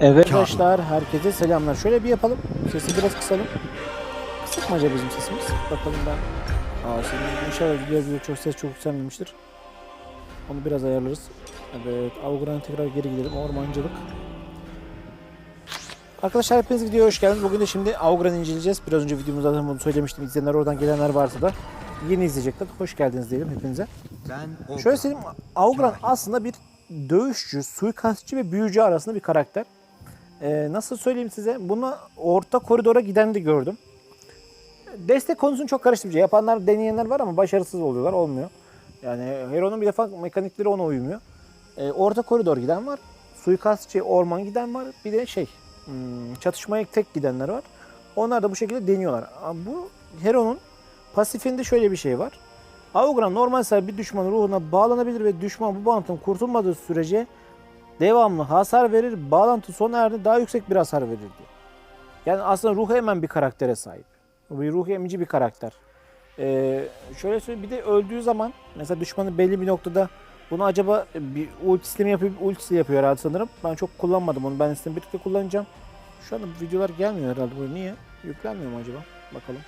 Evet arkadaşlar herkese selamlar. Şöyle bir yapalım. Sesi biraz kısalım. Kısık mı acaba bizim sesimiz? Bakalım ben. Aa senin inşallah video video çok ses çok yükselmemiştir. Onu biraz ayarlarız. Evet Avgran'a tekrar geri gidelim. Ormancılık. Arkadaşlar hepiniz videoya hoş geldiniz. Bugün de şimdi Avgran inceleyeceğiz. Biraz önce videomuzda zaten bunu söylemiştim. İzleyenler oradan gelenler varsa da yeni izleyecekler. Hoş geldiniz diyelim hepinize. Ben Şöyle söyleyeyim, Augran aslında bir dövüşçü, suikastçı ve büyücü arasında bir karakter. Ee, nasıl söyleyeyim size? Bunu orta koridora giden de gördüm. Destek konusunu çok karıştırıcı. Yapanlar, deneyenler var ama başarısız oluyorlar, olmuyor. Yani Hero'nun bir defa mekanikleri ona uymuyor. Ee, orta koridor giden var. Suikastçı, orman giden var. Bir de şey, hmm, çatışmaya tek gidenler var. Onlar da bu şekilde deniyorlar. Bu Hero'nun pasifinde şöyle bir şey var. Augran normal bir düşmanın ruhuna bağlanabilir ve düşman bu bağlantının kurtulmadığı sürece devamlı hasar verir. Bağlantı sona erdi daha yüksek bir hasar verir diyor. Yani aslında ruhu hemen bir karaktere sahip. Bir ruhu emici bir karakter. Ee, şöyle söyleyeyim bir de öldüğü zaman mesela düşmanı belli bir noktada bunu acaba bir ultisiyle yapıyor, ultisiyle yapıyor herhalde sanırım. Ben çok kullanmadım onu. Ben sizinle birlikte kullanacağım. Şu anda videolar gelmiyor herhalde buraya. Niye? Yüklenmiyor mu acaba? Bakalım.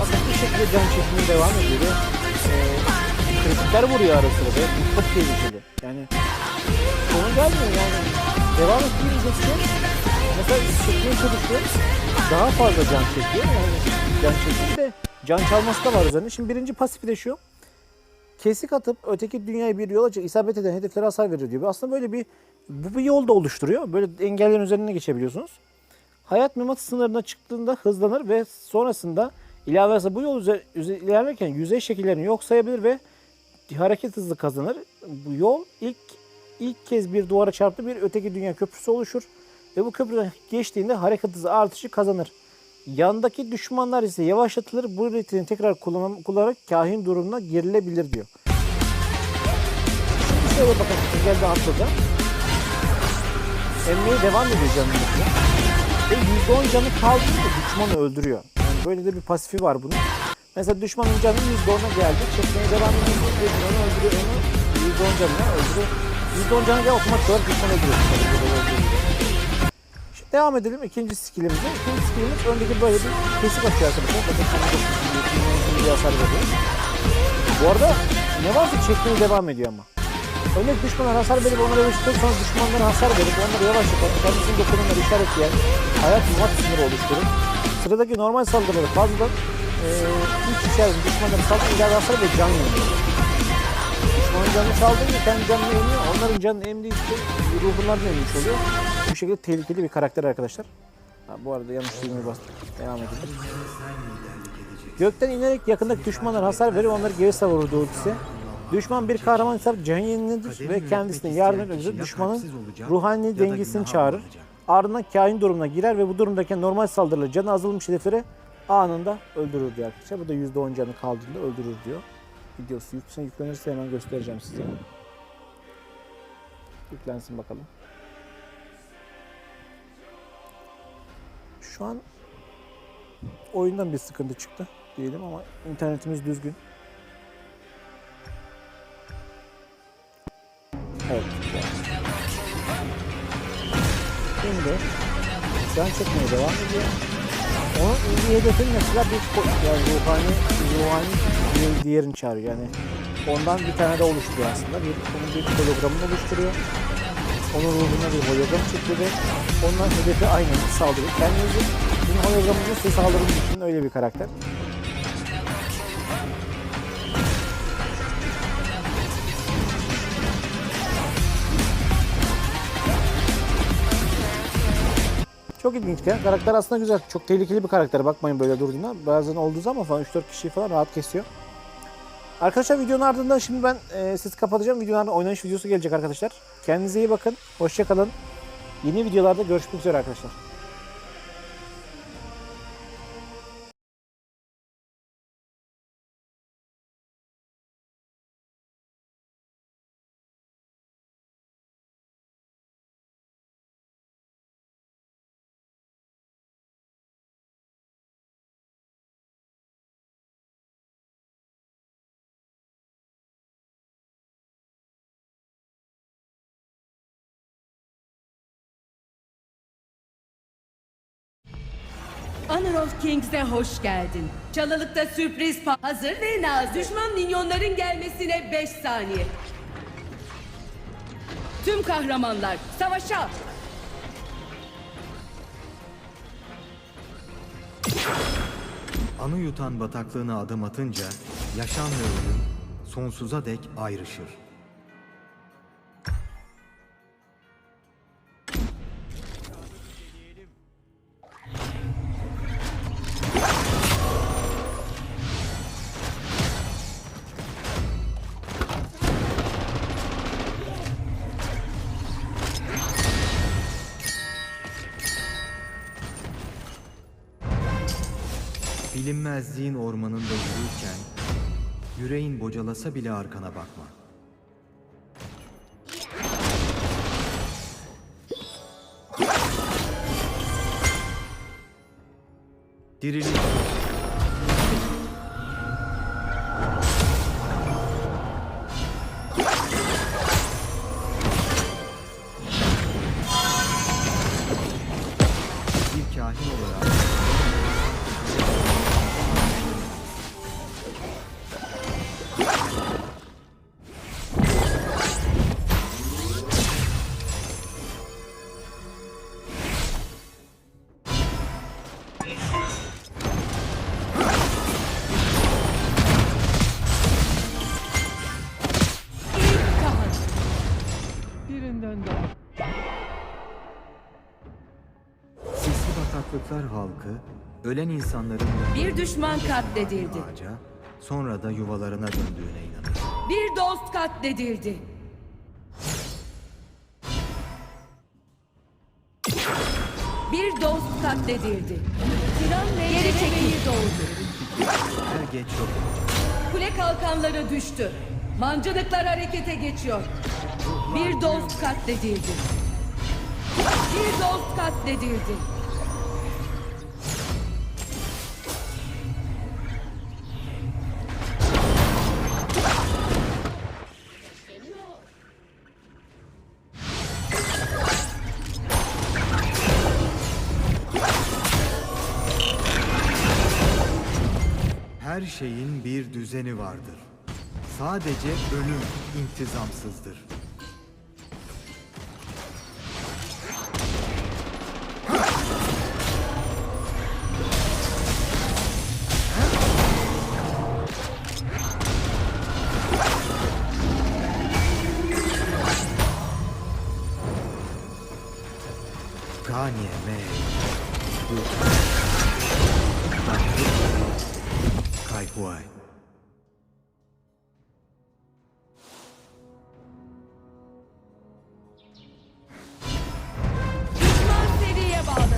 Bakın bu şekilde can çekimine devam ediyor kritikler vuruyor ara sıra ve çok tehlikeli. Yani sonu gelmiyor yani. Devam ettiğimizde mesela çekmeye çalışıyor. Daha fazla can çekiyor. Yani can çekimi de can çalması da var üzerinde. Şimdi birinci şu. Kesik atıp öteki dünyayı bir yola çek- isabet eden hedeflere hasar verir diyor. Aslında böyle bir bu bir yol da oluşturuyor. Böyle engellerin üzerine geçebiliyorsunuz. Hayat mümat sınırına çıktığında hızlanır ve sonrasında ilavesi bu yol üzer, üze- ilerlerken yüzey şekillerini yok sayabilir ve hareket hızı kazanır. Bu yol ilk ilk kez bir duvara çarptı bir öteki dünya köprüsü oluşur ve bu köprüden geçtiğinde hareket hızı artışı kazanır. Yandaki düşmanlar ise yavaşlatılır. Bu ritini tekrar kullan kullanarak kahin durumuna girilebilir diyor. Şimdi şöyle bakın engelde atladı. Emmeye devam ediyor canını. Ve %10 canı kaldığında düşmanı öldürüyor. Yani böyle de bir pasifi var bunun. Mesela düşmanın canı %10'a geldi. Çekmeye devam ediyor. Onu öldürüyor. Onu %10 canına öldürüyor. %10 canı gel otomatik olarak düşman öldürüyor. Tabii böyle öldürüyor. Şimdi devam edelim ikinci skillimize. İkinci skillimiz öndeki böyle bir kesik atıyor arkadaşlar. Bakın da bir hasar veriyor. Bu arada ne varsa çekmeye devam ediyor ama. Öndeki düşmanlar hasar verip onlara yavaşlatır sonra düşmanlara hasar verip onları yavaşlatır. Kendisinin dokunumları işaretleyen hayat mat sınırı oluşturur. Sıradaki normal saldırıları fazladan e, üç işaret düşmanları saldırı ileride hasar ve can yeniyor. Düşmanın canını çaldığında kendi canını emiyor. Onların canını emdiği için ruhundan emmiş oluyor. Bu şekilde tehlikeli bir karakter arkadaşlar. Ha, bu arada yanlış düğmeye bastık. Devam edelim. Gökten inerek yakındaki düşmanlara hasar verir onları geri savururdu ultisi. Düşman bir kahraman can yenilenir ve kendisine yardım etmek düşmanın ruhani dengesini çağırır. Ardından kain durumuna girer ve bu durumdaki normal saldırıları canı azalmış hedefleri anında öldürür diyor arkadaşlar. Bu da %10 canı kaldığında öldürür diyor. Videosu yüklen, yüklenirse hemen göstereceğim size. Yüklensin bakalım. Şu an oyundan bir sıkıntı çıktı diyelim ama internetimiz düzgün. Evet. Şimdi can çekmeye devam ediyor. Onun hedefin mesela bir yani ruhani, ruhani diğerini çağırıyor. Yani ondan bir tane de oluşturuyor aslında. Bir, onun bir hologramını oluşturuyor. Onun ruhuna bir hologram çekiyor ve ondan hedefi aynı saldırıyor. Kendinizi bizim hologramımızı size saldırın için öyle bir karakter. Çok ilginç. ya. Karakter aslında güzel. Çok tehlikeli bir karakter. Bakmayın böyle durduğuna. Bazen olduğu zaman falan 3-4 kişiyi falan rahat kesiyor. Arkadaşlar videonun ardından şimdi ben e, sizi kapatacağım. Videonun ardından oynanış videosu gelecek arkadaşlar. Kendinize iyi bakın. Hoşçakalın. Yeni videolarda görüşmek üzere arkadaşlar. Honor of Kings'e hoş geldin. Çalılıkta sürpriz hazır ve nazik. Düşman minyonların gelmesine 5 saniye. Tüm kahramanlar savaşa. Anı yutan bataklığına adım atınca yaşam ve ölüm sonsuza dek ayrışır. Bilinmezliğin ormanında yürürken yüreğin bocalasa bile arkana bakma. Diriliş bir kahin olarak Sisli bataklıklar halkı, ölen insanların Bir düşman katledildi. ağaca, sonra da yuvalarına döndüğüne inanır. Bir dost katledildi. Bir dost katledildi. Tiran ve geri çekildi doğdu. Er geç yok. Kule kalkanları düştü. Mancınıklar harekete geçiyor. Bir dost katledildi. Bir dost katledildi. Şeyin bir düzeni vardır. Sadece ölüm intizamsızdır. Kai Huai Düşman seriye bağladı.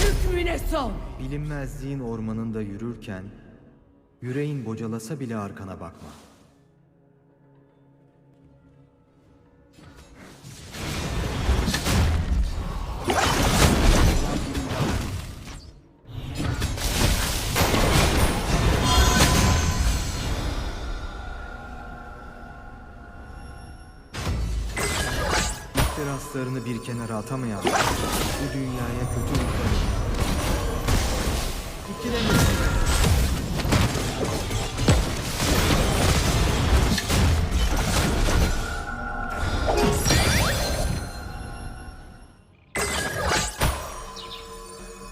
Hükmüne son. Bilinmezliğin ormanında yürürken yüreğin bocalasa bile arkana bakma. İhtiraslarını bir kenara atamayan bu dünyaya kötü ruhlar İkilemesin.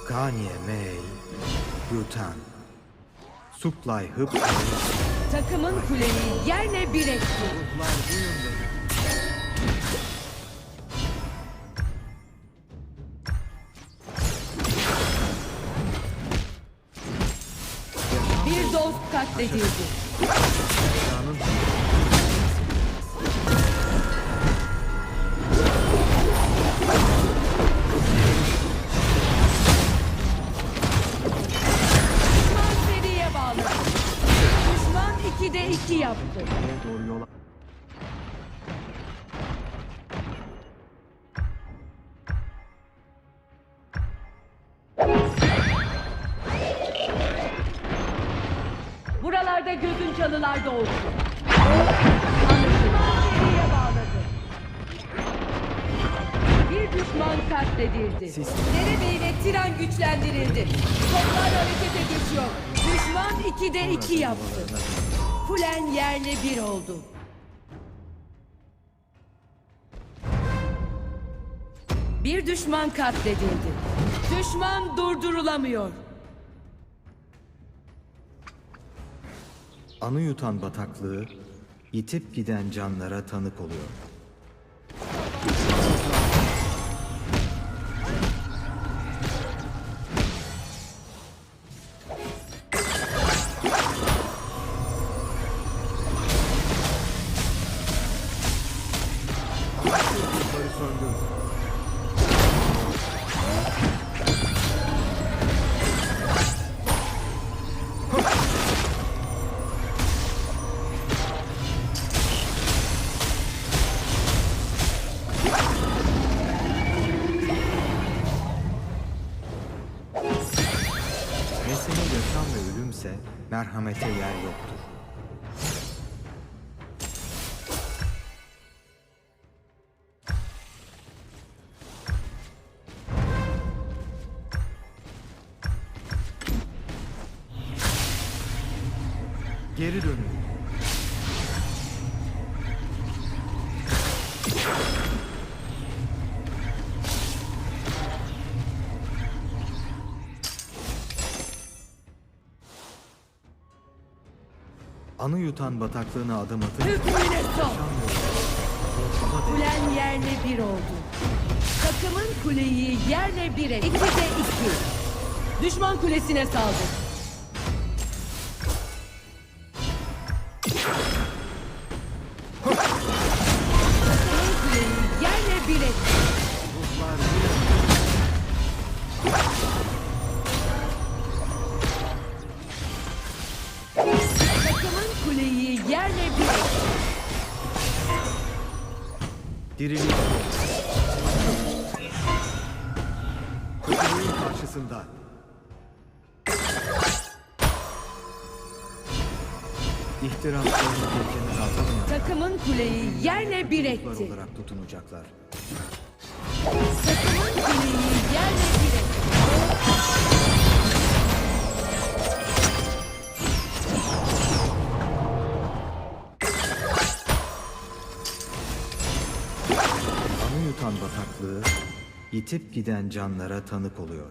Ganye Mei Yutan Suplay Hıp Takımın kuleyi yerle bir etti. Dost katledildi. Dünyanın olsun. Düşman seriye bağladı. Bir düşman katledildi. Siz- Derebey ve tren güçlendirildi. Toplar harekete geçiyor. Düşman 2'de 2 yaptı. Kulen yerle bir oldu. Bir düşman katledildi. Düşman durdurulamıyor. Anı yutan bataklığı, yitip giden canlara tanık oluyor. Merhamete yer yoktur. Geri dönün. Anı yutan bataklığına adım atın. Hükmüne son. Kulen yerle bir oldu. Takımın kuleyi yerle bir etti. İkide iki. Düşman kulesine saldı. Diriliş. Kötülüğün karşısında. İhtiraslarını kenara atamayan Takımın kuleyi yerle bir etti. olarak tutunacaklar. Takımın kuleyi yerle Yutan bataklığı, yitip giden canlara tanık oluyor.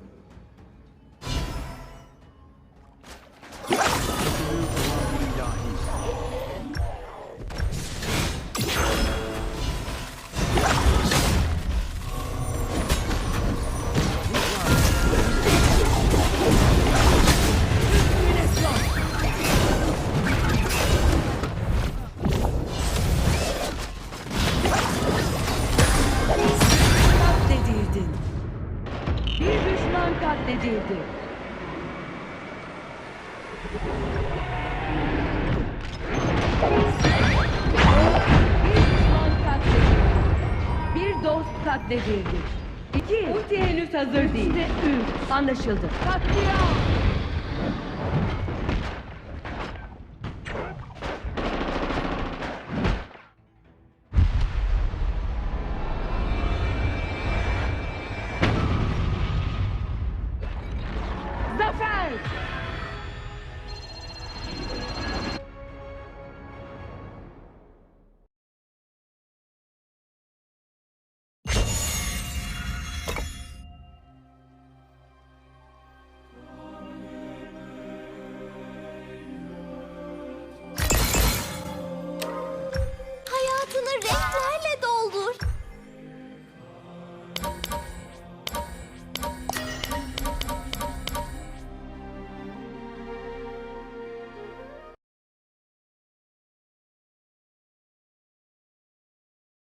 Anlaşıldı. Katliam.